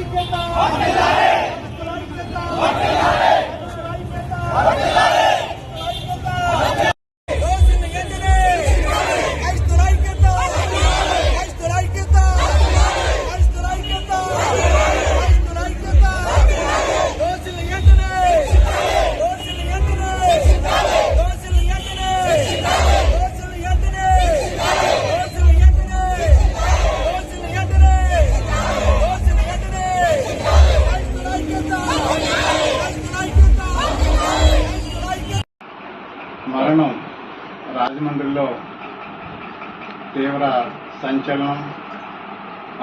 ఐక్యత రైతుల మరణం రాజమండ్రిలో తీవ్ర సంచలనం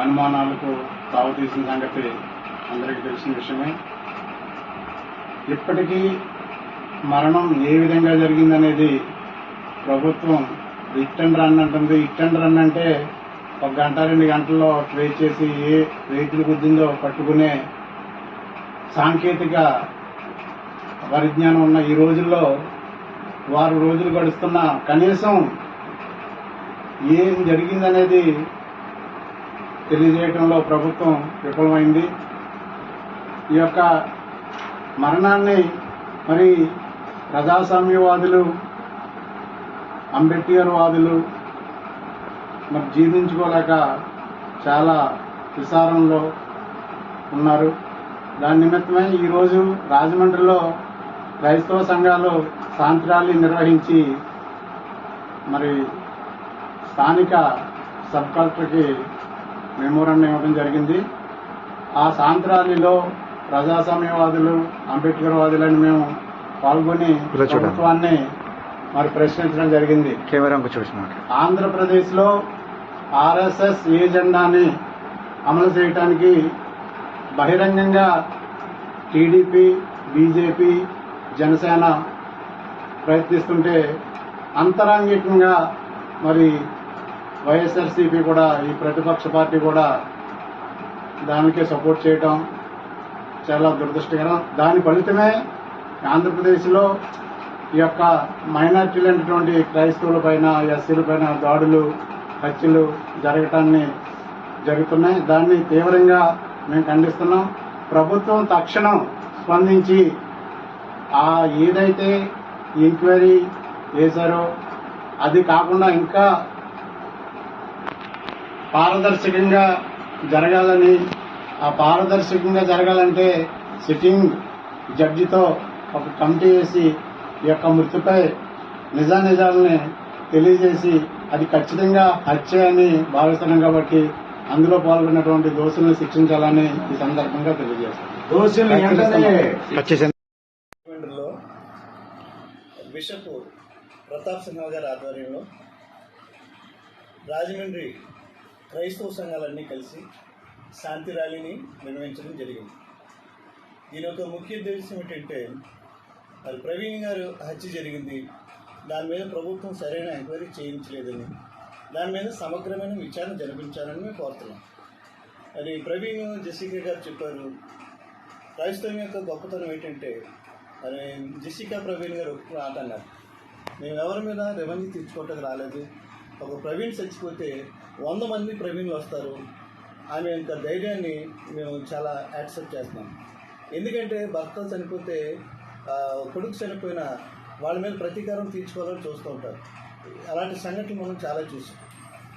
అనుమానాలకు తావుతీసిన సంగతి అందరికీ తెలిసిన విషయమే. ఇప్పటికీ మరణం ఏ విధంగా జరిగిందనేది ప్రభుత్వం రిట్ రన్ అంటుంది. రిట్ రన్ అంటే ఒక గంట రెండు గంటల్లో ట్రేస్ చేసి ఏ రైతులు గుద్దిందో పట్టుకునే సాంకేతిక పరిజ్ఞానం ఉన్న ఈ రోజుల్లో వారు రోజులు గడుస్తున్న కనీసం ఏం జరిగిందనేది తెలియజేయడంలో ప్రభుత్వం విఫలమైంది. ఈ యొక్క మరణాన్ని మరి ప్రజాస్వామ్యవాదులు అంబేద్కర్ వాదులు మరి జీర్ణించుకోలేక చాలా విసారంలో ఉన్నారు. దాని నిమిత్తమే ఈరోజు రాజమండ్రిలో క్రైస్తవ సంఘాలు సాంత్రాలి నిర్వహించి మరి స్థానిక సబ్ కలెక్టర్కి మెమోరాండం ఇవ్వడం జరిగింది. ఆ సాంత్రాలిలో ప్రజాస్వామ్యవాదులు అంబేద్కర్ వాదులని మేము పాల్గొని. ప్రభుత్వాన్ని మరి ప్రశ్నించడం జరిగింది. కెమెరాకు చూసినాడు ఆంధ్రప్రదేశ్లో ఆర్ఎస్ఎస్ ఏజెండాని అమలు చేయడానికి బహిరంగంగా టీడీపీ బీజేపీ జనసేన ప్రయత్నిస్తుంటే అంతరంగికంగా మరి వైఎస్ఆర్సీపీ కూడా ఈ ప్రతిపక్ష పార్టీ కూడా దానికే సపోర్ట్ చేయటం చాలా దురదృష్టకరం. దాని ఫలితమే ఆంధ్రప్రదేశ్లో ఈ యొక్క మైనార్టీలు అయినటువంటి క్రైస్తవుల పైన ఎస్సీల పైన దాడులు హత్యలు జరగటాన్ని జరుగుతున్నాయి. దాన్ని తీవ్రంగా మేము ఖండిస్తున్నాం. ప్రభుత్వం తక్షణం స్పందించి ఆ ఏదైతే ఎంక్వైరీ చేశారో. అది కాకుండా ఇంకా పారదర్శకంగా జరగాలని ఆ పారదర్శకంగా జరగాలంటే సిట్టింగ్ జడ్జితో ఒక కమిటీ వేసి ఈ యొక్క మృతిపై నిజానిజాలని తెలియజేసి అది ఖచ్చితంగా హత్య అని భావిస్తున్నాం కాబట్టి అందులో పాల్గొన్నటువంటి దోషులను శిక్షించాలని ఈ సందర్భంగా తెలియజేస్తాం. రాజమండ్రిలో బిషప్ ప్రతాప్ సింహా గారి ఆధ్వర్యంలో రాజమండ్రి క్రైస్తవ సంఘాలన్నీ కలిసి శాంతి ర్యాలీని నిర్వహించడం జరిగింది. దీని యొక్క ముఖ్య ఉద్దేశం ఏంటంటే మరి ప్రవీణ్ గారు హత్య జరిగింది. దాని మీద ప్రభుత్వం సరైన ఎంక్వైరీ చేయించలేదని దాని మీద సమగ్రమైన విచారణ జరిపించాలని మేము కోరుతున్నాం. అది ప్రవీణ్ జెసికా గారు చెప్పారు. క్రైస్తవం యొక్క గొప్పతనం ఏంటంటే మరి జెసికా ప్రవీణ్ గారు ఒక మాట అన్నారు. మేము ఎవరి మీద రెవెన్యూ తీర్చుకోవటం రాలేదు. ఒక ప్రవీణ్ చచ్చిపోతే వంద మంది ప్రవీణ్లు వస్తారు. ఆమె యొక్క ధైర్యాన్ని మేము చాలా యాక్సెప్ట్ చేస్తున్నాం. ఎందుకంటే భర్త చనిపోతే కొడుకు చనిపోయిన వాళ్ళ మీద ప్రతీకారం తీర్చుకోవాలని చూస్తూ ఉంటారు. అలాంటి సంఘటనలు మనం చాలా చూసాం.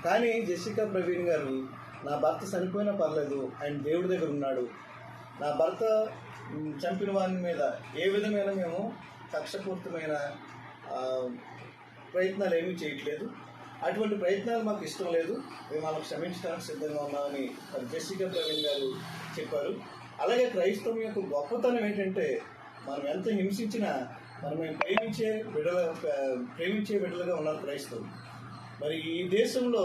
కానీ జెసికా ప్రవీణ్ గారు నా భర్త చనిపోయినా పర్లేదు ఆయన దేవుడి దగ్గర ఉన్నాడు. నా భర్త చంపిన వారి మీద ఏ విధమైన మేము కక్షపూరితమైన ప్రయత్నాలు ఏమీ చేయట్లేదు. అటువంటి ప్రయత్నాలు మాకు ఇష్టం లేదు. మేము వాళ్ళకు క్షమించడానికి సిద్ధంగా ఉన్నామని మరి ప్రవీణ్ గారు చెప్పారు. అలాగే క్రైస్తవం యొక్క గొప్పతనం ఏంటంటే మనం ఎంత హింసించినా మనం మేము ప్రేమించే బిడ్డల ప్రేమించే బిడ్డలుగా ఉన్నారు క్రైస్తవం మరి ఈ దేశంలో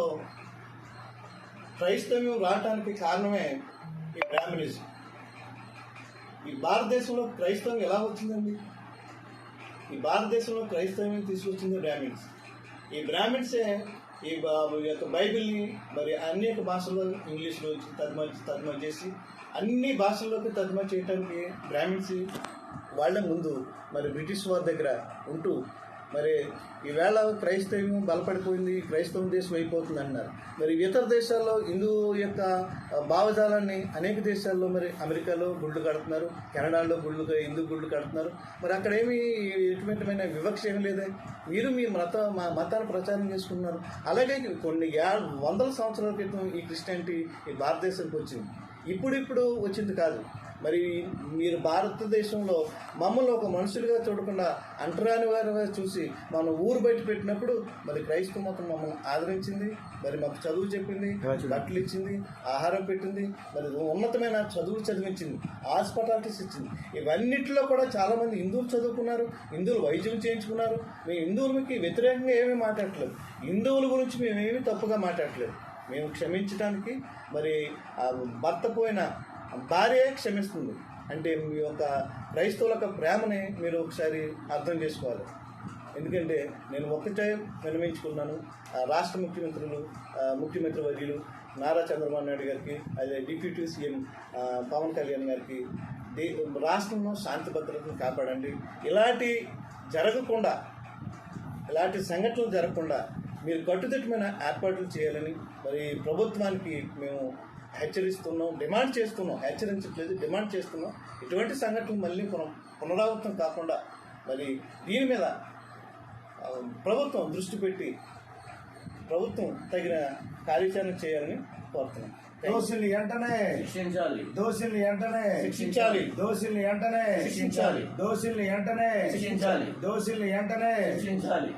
క్రైస్తవ్యం రావటానికి కారణమే ఈ బ్రాహ్మణిజం. ఈ భారతదేశంలో క్రైస్తవం ఎలా వచ్చిందండి? ఈ భారతదేశంలో క్రైస్తవం తీసుకొచ్చింది? బ్రాహ్మిన్స్. ఈ బ్రాహ్మిన్సే ఈ ఈ యొక్క బైబిల్ని మరి అనేక భాషల్లో ఇంగ్లీష్లో తర్జుమా తర్జుమా చేసి అన్ని భాషల్లోకి తర్జుమా చేయడానికి బ్రాహ్మిన్స్ వాళ్ళ ముందు మరి బ్రిటిష్ వారి దగ్గర ఉంటూ మరి ఈవేళ క్రైస్తవ్యం బలపడిపోయింది క్రైస్తవం దేశం అయిపోతుంది అన్నారు. మరి ఇతర దేశాల్లో హిందూ యొక్క భావజాలాన్ని అనేక దేశాల్లో మరి అమెరికాలో గుళ్ళు కడుతున్నారు కెనడాలో గుళ్ళు హిందూ గుళ్ళు కడుతున్నారు. మరి అక్కడ ఏమి ఎటువంటిమైన వివక్ష ఏమి లేదే. మీరు మీ మత మా మతాన్ని ప్రచారం చేసుకున్నారు అలాగే కొన్ని యా వందల సంవత్సరాల క్రితం ఈ క్రిస్టియానిటీ ఈ భారతదేశానికి వచ్చింది. ఇప్పుడిప్పుడు వచ్చింది కాదు. మరి మీరు భారతదేశంలో మమ్మల్ని ఒక మనుషులుగా చూడకుండా అంటరాని వారిగా చూసి మనం ఊరు బయట పెట్టినప్పుడు మరి క్రైస్తవ మతం మమ్మల్ని ఆదరించింది మరి మాకు చదువు చెప్పింది బట్టలు ఇచ్చింది ఆహారం పెట్టింది మరి ఉన్నతమైన చదువు చదివించింది హాస్పిటాలిటీస్ ఇచ్చింది. ఇవన్నిటిలో కూడా చాలా మంది హిందువులు చదువుకున్నారు హిందువులు వైద్యం చేయించుకున్నారు. మేము హిందువులకి వ్యతిరేకంగా ఏమీ మాట్లాడట్లేదు. హిందువుల గురించి మేమేమీ తప్పుగా మాట్లాడట్లేదు. మేము క్షమించడానికి మరి భర్త పోయిన భార్య క్షమిస్తుంది. అంటే మీ యొక్క క్రైస్తవుల యొక్క ప్రేమని మీరు ఒకసారి అర్థం చేసుకోవాలి. ఎందుకంటే నేను ఒకటే విన్నవించుకున్నాను రాష్ట్ర ముఖ్యమంత్రులు ముఖ్యమంత్రి వర్యులు నారా చంద్రబాబు నాయుడు గారికి అదే డిప్యూటీ సీఎం పవన్ కళ్యాణ్ గారికి దే రాష్ట్రంలో శాంతి భద్రతను కాపాడండి. ఇలాంటి జరగకుండా ఇలాంటి సంఘటనలు జరగకుండా మీరు కట్టుదిట్టమైన ఏర్పాట్లు చేయాలని మరి ప్రభుత్వానికి మేము హెచ్చరిస్తున్నాం డిమాండ్ చేస్తున్నాం హెచ్చరించట్లేదు డిమాండ్ చేస్తున్నాం. ఇటువంటి సంఘటనలు మళ్ళీ పున పునరావృతం కాకుండా మరి దీని మీద ప్రభుత్వం దృష్టి పెట్టి ప్రభుత్వం తగిన కార్యాచరణ చేయాలని కోరుతున్నాం. దోషుల్ని వెంటనే శిక్షించాలి. దోషుల్ని వెంటనే శిక్షించాలి. దోషుల్ని వెంటనే శిక్షించాలి. దోషుల్ని వెంటనే శిక్షించాలి. దోషుల్ని వెంటనే శిక్షించాలి.